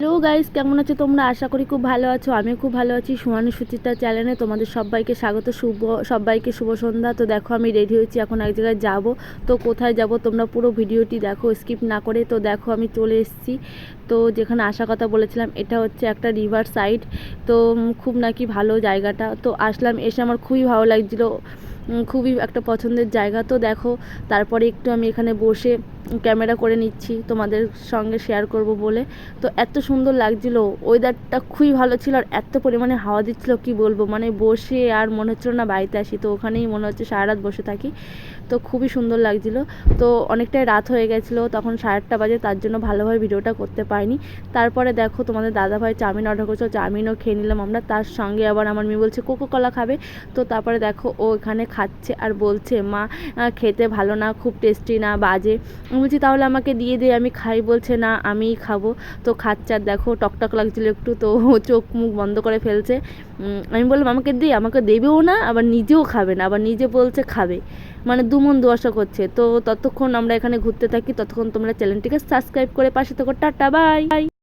Hello guys কেমন আছো তোমরা? আশা করি খুব ভালো আছো। আমি খুব ভালো আছি। সুহানি সুচিতা চ্যানেলে তোমাদের সবাইকে স্বাগত। শুভ, সবাইকে শুভ সন্ধ্যা। তো দেখো, আমি রেডি হয়েছি। এখন এক জায়গায় যাব। তো কোথায় যাব তোমরা পুরো ভিডিওটি দেখো স্কিপ না করে। তো দেখো, আমি চলে এসেছি। তো যেখানে আসার কথা বলেছিলাম, এটা হচ্ছে একটা রিভার সাইড তো খুব নাকি ভালো জায়গাটা। তো আসলাম, এসে আমার খুবই ভালো লাগছিল। খুবই একটা পছন্দের জায়গা। তো দেখো, তারপরে একটু আমি এখানে বসে ক্যামেরা করে নিচ্ছি, তোমাদের সঙ্গে শেয়ার করব বলে। তো এত সুন্দর লাগছিল ওয়েদারটা খুবই ভালো ছিল আর এত পরিমাণে হাওয়া দিচ্ছিল, কি বলব? মানে বসে আর মনে হচ্ছিল না বাড়িতে আসি, তো ওখানেই মনে হচ্ছে সারা রাত বসে থাকি। তো খুবই সুন্দর লাগছিল। তো অনেকটাই রাত হয়ে গেছিল, তখন সাড়ে আটটা বাজে, তার জন্য ভালোভাবে ভিডিওটা করতে পারিনি। তারপরে দেখো, তোমাদের দাদাভাই চাউমিন অর্ডার করছ চাউমিনও খেয়ে নিলাম আমরা। তার সঙ্গে আবার আমার মেয়ে বলছে কোকো কলা খাবে? তো তারপরে দেখো, ও এখানে খাচ্ছে আর বলছে, মা খেতে ভালো না, খুব টেস্টি না, বাজে। বলছি, তাহলে আমাকে দিয়ে দে, আমি খাই। বলছে, না, আমিই খাব। তো খাচ্ছে আর দেখো, টকটক লাগছিল একটু, তো চোখ মুখ বন্ধ করে ফেলছে। আমি বললাম, আমাকে দে, আমাকে দেবেও না, আবার নিজেও খাবে না। আবার নিজে বলছে, খাবে। মানে দুমন দুয়াশা করছে। তো ততক্ষণ আমরা এখানে ঘুরতে থাকি, ততক্ষণ তোমরা চ্যানেলটিকে সাবস্ক্রাইব করে পাশে থাকো। Tata, bye.